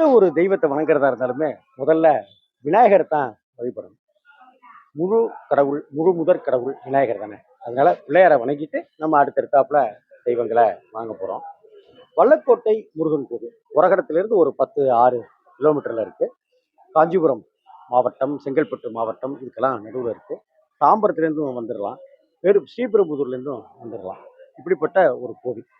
எந்த ஒரு தெய்வத்தை வணங்குறதா இருந்தாலுமே முதல்ல விநாயகர் தான் வழிபடணும். முழு கடவுள் முழு முதற் கடவுள் விநாயகர் தானே. அதனால பிள்ளையாரை வணங்கிட்டு நம்ம அடுத்தடுத்தாப்புல தெய்வங்களை வாங்க போறோம். வல்லக்கோட்டை முருகன் கோவில் உரகடத்திலிருந்து ஒரு பத்து ஆறு கிலோமீட்டர்ல இருக்கு. காஞ்சிபுரம் மாவட்டம் செங்கல்பட்டு மாவட்டம் இதுக்கெல்லாம் நடுவில் இருக்கு. தாம்பரத்துலேருந்தும் வந்துடலாம் வேறு ஸ்ரீபெரும்புதூர்லேருந்தும் வந்துடலாம் இப்படிப்பட்ட ஒரு கோவில்.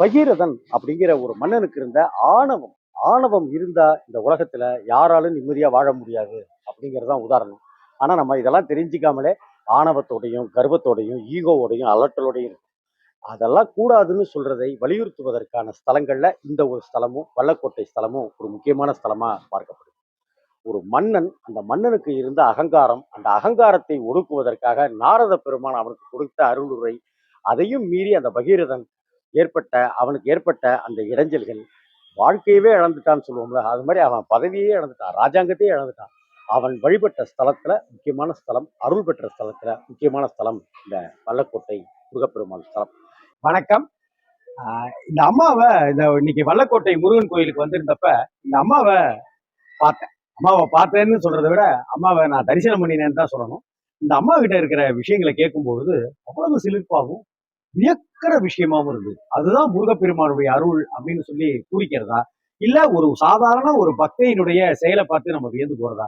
பகீரதன் அப்படிங்கிற ஒரு மன்னனுக்கு இருந்த ஆணவம் ஆணவம் இருந்தா இந்த உலகத்துல யாராலும் நிம்மதியா வாழ முடியாது அப்படிங்கிறது தான் உதாரணம். ஆனா நம்ம இதெல்லாம் தெரிஞ்சுக்காமலே ஆணவத்தோடையும் கர்வத்தோடையும் ஈகோவோடையும் அலட்டலோடையும் இருக்கும் அதெல்லாம் கூடாதுன்னு சொல்றதை வலியுறுத்துவதற்கான ஸ்தலங்கள்ல இந்த ஒரு ஸ்தலமும் வல்லக்கோட்டை ஸ்தலமும் ஒரு முக்கியமான ஸ்தலமா பார்க்கப்படுது. ஒரு மன்னன் அந்த மன்னனுக்கு இருந்த அகங்காரம் அந்த அகங்காரத்தை ஒடுக்குவதற்காக நாரத பெருமான் அவனுக்கு கொடுத்த அருளுரை அதையும் மீறி அந்த பகீரதன் ஏற்பட்ட அவனுக்கு ஏற்பட்ட அந்த இடைஞ்சல்கள் வாழ்க்கையவே இழந்துட்டான்னு சொல்லுவோம்ல. அது மாதிரி அவன் பதவியே இழந்துட்டான். ராஜாங்கத்தையே இழந்துட்டான். அவன் வழிபட்ட ஸ்தலத்துல முக்கியமான ஸ்தலம் அருள் பெற்ற ஸ்தலத்துல முக்கியமான ஸ்தலம் இந்த வல்லக்கோட்டை முருகப்பெருமாள் ஸ்தலம். வணக்கம். இந்த அம்மாவை இந்த இன்னைக்கு வல்லக்கோட்டை முருகன் கோயிலுக்கு வந்திருந்தப்ப இந்த அம்மாவை பார்த்தேன். அம்மாவை பார்த்தேன்னு சொல்றதை விட அம்மாவை நான் தரிசனம் பண்ணினேன்னு தான் சொல்லணும். இந்த அம்மா கிட்ட இருக்கிற விஷயங்களை கேட்கும்பொழுது அவ்வளவு சிலிர்ப்பாகவும் வியக்கிற விஷயமாவும் இருந்தது. அதுதான் முருகப்பெருமானுடைய அருள் அப்படின்னு சொல்லி பூரிக்கிறதா இல்ல ஒரு சாதாரண ஒரு பக்தையினுடைய செயலை பார்த்து நம்ம வியந்து போறதா?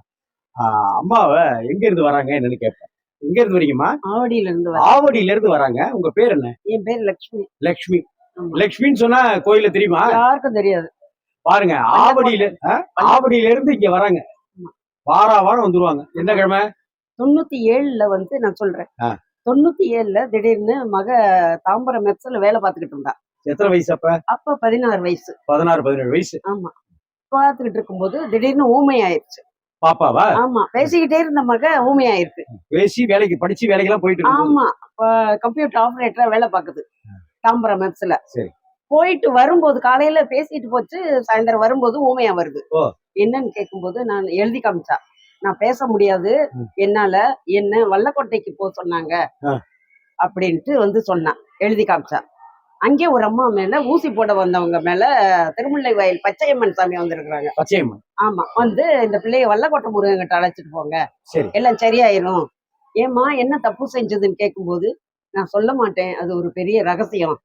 ஆஹ் அம்மாவை எங்க இருந்து வராங்க என்னன்னு கேட்பேன். எங்க இருந்து வரீங்கம்மா? ஆவடியில இருந்து. ஆவடியில இருந்து வராங்க. உங்க பேர் என்ன? என் பேர் லட்சுமி லக்ஷ்மி. ஆமா. லக்ஷ்மின்னு சொன்னா கோயில தெரியுமா? யாருக்கும் தெரியாது. பாருங்க ஆவடியில ஆ? ஆவடியில இருந்து இங்க வராங்க. வாரா வாரம் வந்துருவாங்க. என்ன கிழமை? தொண்ணூத்தி ஏழுல வந்து நான் சொல்றேன். ஆ. தொண்ணூத்தி ஏழுல திடீர்னு மக தாம்பரம் மெப்ஸ்ல வேலை பார்த்துக்கிட்டு இருந்தா. எத்தனை வயசு அப்ப? அப்ப பதினாறு வயசு. பதினாறு பதினேழு வயசு. ஆமா. பார்த்துக்கிட்டு இருக்கும்போது திடீர்னு ஊமை ஆயிருச்சு. பாப்பாவா? ஆமா. பேசிக்கிட்டே இருந்த மக ஊமை ஆயிருக்கு. பேசி வேலைக்கு படிச்சு வேலைக்கெல்லாம் போயிட்டு இருக்கும்போது. ஆமா. கம்ப்யூட்டர் ஆபரேட்டரா வேலை பார்க்குது. தாம்பரம் மெப்ஸ்ல சரி. போயிட்டு வரும்போது காலையில பேசிட்டு போச்சு சாயந்தரம் வரும்போது ஊமையா வருது. ஓ. என்னன்னு கேட்கும்போது நான் எழுதி காமிச்சா. நான் பேச முடியாது. என்னால என்ன வல்லக்கோட்டைக்கு போக சொன்னாங்க. அப்படின்ட்டு வந்து சொன்னான். எழுதி காமிச்சா அங்கே ஒரு அம்மா மேல ஊசி போட வந்தவங்க மேல திருமுல்லை வயல் பச்சையம்மன் சாமி வந்திருக்கிறாங்க. ஆமா. வந்து இந்த பிள்ளைய வல்லக்கோட்டை முருகன் கிட்ட அழைச்சிட்டு போங்க. எல்லாம் சரியாயிரும். ஏம்மா என்ன தப்பு செஞ்சதுன்னு கேட்கும்போது நான் சொல்ல மாட்டேன். அது ஒரு பெரிய ரகசியம்.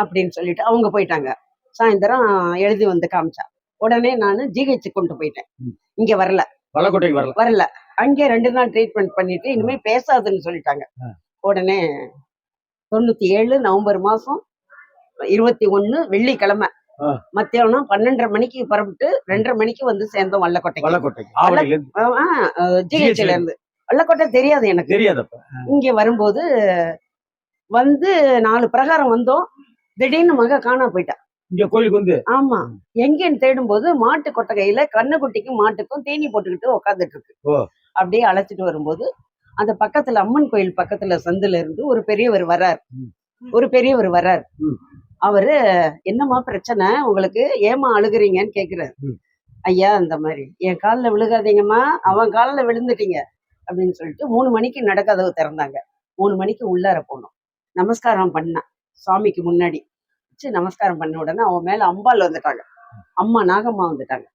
அப்படின்னு சொல்லிட்டு அவங்க போயிட்டாங்க. சாயந்தரம் எழுதி வந்து காமிச்சா உடனே நான் ஜிஹெச் கொண்டு போயிட்டேன். இங்க வரல. வல்லக்கோட்டைக்கு வரல. வரல. அங்கே ரெண்டு நாள் ட்ரீட்மெண்ட் பண்ணிட்டு இனிமே பேசாதுன்னு சொல்லிட்டாங்க. உடனே தொண்ணூத்தி ஏழு நவம்பர் மாசம் இருபத்தி ஒண்ணு வெள்ளிக்கிழமை. மத்தியானம் பன்னெண்டரை மணிக்கு புறப்பட்டு ரெண்டரை மணிக்கு வந்து சேர்ந்தோம் இருந்து. ஜிஹெச்ல இருந்து. வல்லக்கோட்டை தெரியாது எனக்கு. தெரியாதப்ப. இங்க வரும்போது வந்து நாலு பிரகாரம் வந்தோம். திடீர்னு மக காணா போயிட்டா. இங்க கோயிலுக்கு வந்து? ஆமா. எங்கன்னு தேடும்போது மாட்டு கொட்டகையில கண்ணுக்குட்டிக்கும் மாட்டுக்கும் தீனி போட்டுக்கிட்டு உட்காந்துட்டு இருக்கு. அப்படியே அழைச்சிட்டு வரும்போது அந்த பக்கத்துல அம்மன் கோயில் பக்கத்துல சந்துல இருந்து ஒரு பெரியவர் வர்றார் ம். ஒரு பெரியவர் வர்றார் ம். அவரு என்னம்மா பிரச்சனை? உங்களுக்கு ஏமா அழுகுறீங்கன்னு கேக்குறாரு. ஐயா இந்த மாதிரி என் காலில் விழுகாதீங்கம்மா அவன் காலில் விழுந்துட்டீங்க. அப்படின்னு சொல்லிட்டு மூணு மணிக்கு நடக்கதவு திறந்தாங்க. மூணு மணிக்கு உள்ளார போனோம். நமஸ்காரம் பண்ணான் சாமிக்கு முன்னாடி. வச்சு நமஸ்காரம் பண்ண உடனே அவன் மேல அம்பாள் வந்துட்டாங்க. அம்மா நாகம்மா வந்துட்டாங்க.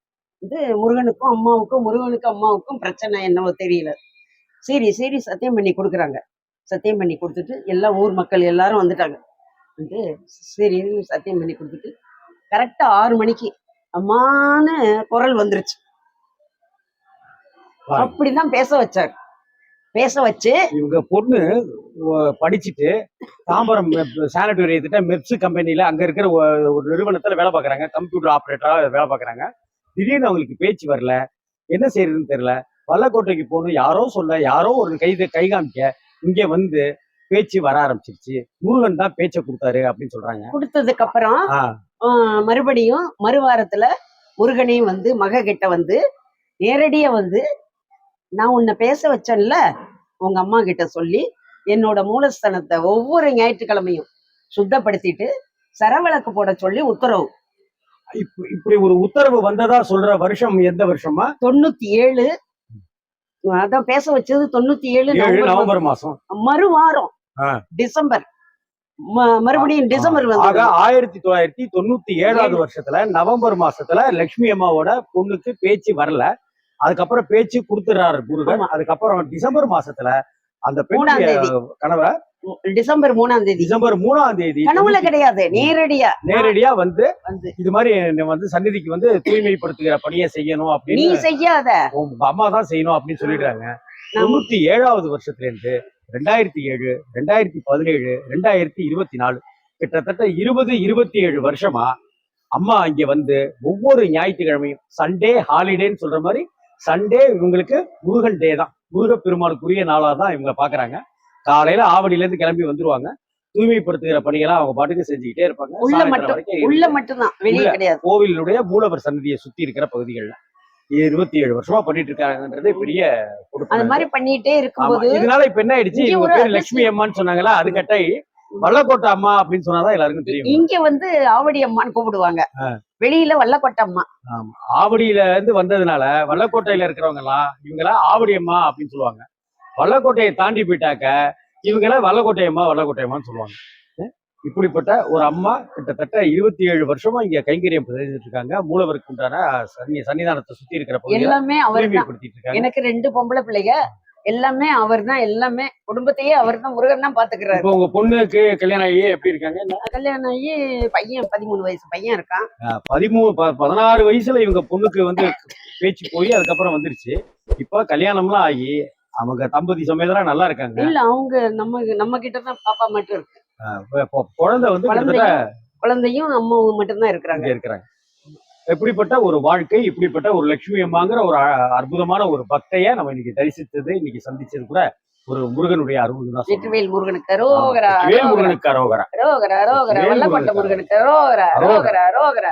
இது முருகனுக்கும் அம்மாவுக்கும் முருகனுக்கும் அம்மாவுக்கும் பிரச்சனை என்னவோ தெரியல. சரி சரி சத்தியம் பண்ணி கொடுக்குறாங்க. சத்தியம் பண்ணி கொடுத்துட்டு எல்லா ஊர் மக்கள் எல்லாரும் வந்துட்டாங்க. வந்து சரி சத்தியம் பண்ணி கொடுத்துட்டு கரெக்டா ஆறு மணிக்கு அம்மான்னு குரல் வந்துருச்சு. அப்படிதான் பேச வச்சார். பேச வச்சு இவங்க பொண்ணு படிச்சுட்டு தாம்பரம் சானிட்டோரியத்திட்ட மெப்ஸ் கம்பெனில அங்க இருக்கிற ஒரு நிறுவனத்துல வேலை பார்க்கறாங்க கம்ப்யூட்டர் ஆபரேட்டரா வேலை பார்க்கறாங்க திடீர்னு அவங்களுக்கு பேச்சு வரல. என்ன செய்யறதுன்னு தெரியல. வல்லக்கோட்டைக்கு போகணும் யாரோ சொல்ல யாரோ ஒரு கை கை காமிக்க இங்க வந்து பேச்சு வர ஆரம்பிச்சிருச்சு. முருகன் தான் பேச்சை கொடுத்தாரு அப்படின்னு சொல்றாங்க. கொடுத்ததுக்கு அப்புறம் மறுபடியும் மறுவாரத்துல முருகனையும் வந்து மக கிட்ட வந்து நேரடியா வந்து நான் உன்னை பேச வச்சேன்ல உங்க அம்மா கிட்ட சொல்லி என்னோட மூலஸ்தானத்தை ஒவ்வொரு ஞாயிற்றுக்கிழமையும் சுத்தப்படுத்திட்டு சரவிளக்கு போட சொல்லி உத்தரவு. இப்ப- இப்படி ஒரு உத்தரவு வந்ததா சொல்ற வருஷம் எந்த வருஷமா தொண்ணூத்தி ஏழு அதான் பேச வச்சது தொண்ணூத்தி ஏழு நவம்பர் மாசம். மறுவாரம் ஆ. டிசம்பர். மறுபடியும் டிசம்பர் வந்து ஆயிரத்தி தொள்ளாயிரத்தி தொண்ணூத்தி ஏழாவது வருஷத்துல நவம்பர் மாசத்துல லட்சுமி அம்மாவோட பொண்ணுக்கு பேச்சு வரல. அதுக்கப்புறம் பேச்சு கொடுத்துறாரு முருகன். அதுக்கப்புறம் டிசம்பர் மாசத்துல அந்த பெண்ணுடைய. கணவரை டிசம்பர் மூணாம் தேதி. டிசம்பர் மூணாம் தேதி கனவுல கிடையாது நேரடியா. நேரடியா வந்து இது மாதிரி வந்து சந்நிதிக்கு வந்து தூய்மைப்படுத்துகிற பணியை செய்யணும் நீ அப்படின்னு செய்யாத. உங்க அம்மா தான் செய்யணும் அப்படின்னு சொல்லிடுறாங்க. தொண்ணூத்தி ஏழாவது வருஷத்துல இருந்து ரெண்டாயிரத்தி ஏழு ரெண்டாயிரத்தி பதினேழு ரெண்டாயிரத்தி இருபத்தி நாலு கிட்டத்தட்ட இருபது இருபத்தி ஏழு வருஷமா அம்மா இங்க வந்து ஒவ்வொரு ஞாயிற்றுக்கிழமையும் சண்டே ஹாலிடேன்னு சொல்ற மாதிரி சண்டே இவங்களுக்கு முருகன் டே தான் முருக பெருமானுக்குரிய நாளா தான் இவங்க பாக்குறாங்க காலையில ஆவடியில இருந்து கிளம்பி வந்துருவாங்க தூய்மைப்படுத்துகிற பணிகளை அவங்க பாட்டுக்கு செஞ்சுக்கிட்டே இருப்பாங்க உள்ள மட்டும் உள்ள மட்டும்தான் வெளியே. கிடையாது கோவிலுடைய மூலவர் சன்னதியை சுத்தி இருக்கிற பகுதிகள்ல இருபத்தி ஏழு வருஷமா பண்ணிட்டு இருக்காங்கன்றது பெரிய. அந்த மாதிரி பண்ணிட்டே. இருக்கும்போது இதனால இப்ப என்ன ஆயிடுச்சு. லட்சுமி அம்மான்னு சொன்னாங்களா அது கட்டாயி வல்லக்கோட்டை அம்மா அப்படின்னு சொன்னாதான் எல்லாருக்கும் தெரியும். இங்க வந்து ஆவடி அம்மான்னு கூப்பிடுவாங்க. வெளியில வல்லக்கோட்டை அம்மா. ஆவடியில இருந்து வந்ததுனால வல்லக்கோட்டையில இருக்கிறவங்க எல்லாம் இவங்கள ஆவடி அம்மா அப்படின்னு சொல்லுவாங்க. வல்லக்கோட்டையை தாண்டி போயிட்டாக்க இவங்கள வல்லக்கோட்டை அம்மா வல்லக்கோட்டை அம்மான்னு சொல்லுவாங்க. இப்படிப்பட்ட ஒரு அம்மா கிட்டத்தட்ட இருபத்தி ஏழு வருஷமா இங்க கைங்கரியம் செஞ்சுட்டு இருக்காங்க. மூலவருக்கு உண்டான சன்னி சன்னிதானத்தை சுத்தி இருக்கிற எல்லாமே அவர் இருக்காங்க. எனக்கு ரெண்டு பொம்பளை பிள்ளைங்க. எல்லாமே அவர் தான் எல்லாமே குடும்பத்தையே அவர் தான் முருகன் தான் பாத்துக்கிறாரு. உங்க பொண்ணுக்கு கல்யாணம் ஆகி எப்படி இருக்காங்க? கல்யாணம் ஆகி பையன் பதிமூணு வயசு பையன் இருக்கான். பதிமூணு பதினாறு வயசுல இவங்க பொண்ணுக்கு வந்து பேச்சு போய் அதுக்கப்புறம் வந்துருச்சு. இப்போ கல்யாணம்லாம் ஆகி அவங்க தம்பதி சமேதரா நல்லா இருக்காங்க. இல்ல அவங்க நம்ம நம்ம கிட்ட தான் பாப்பா மட்டும் இருக்கு. குழந்தை வந்து குழந்தையும் அம்மாவும் மட்டும் தான் இருக்கிறாங்க. இருக்கிறாங்க. இப்படிப்பட்ட ஒரு வாழ்க்கை இப்படிப்பட்ட ஒரு லட்சுமி அம்மாங்கிற ஒரு அற்புதமான ஒரு பக்தைய நம்ம இன்னைக்கு தரிசித்தது இன்னைக்கு சந்திச்சது கூட ஒரு முருகனுடைய அருள் தான். வெற்றிவேல் முருகனுக்கு அரோகரா முருகனுக்கு அரோகரா அரோகரா அரோகரா முருகனுக்கு அரோகரா. அரோகரா அரோகரா